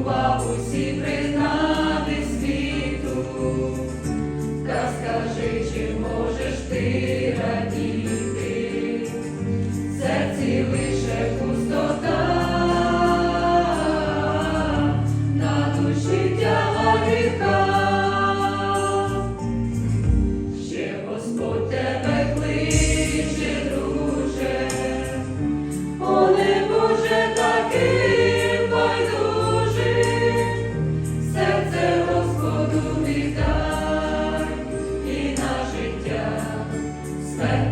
Увагу всі призна. said.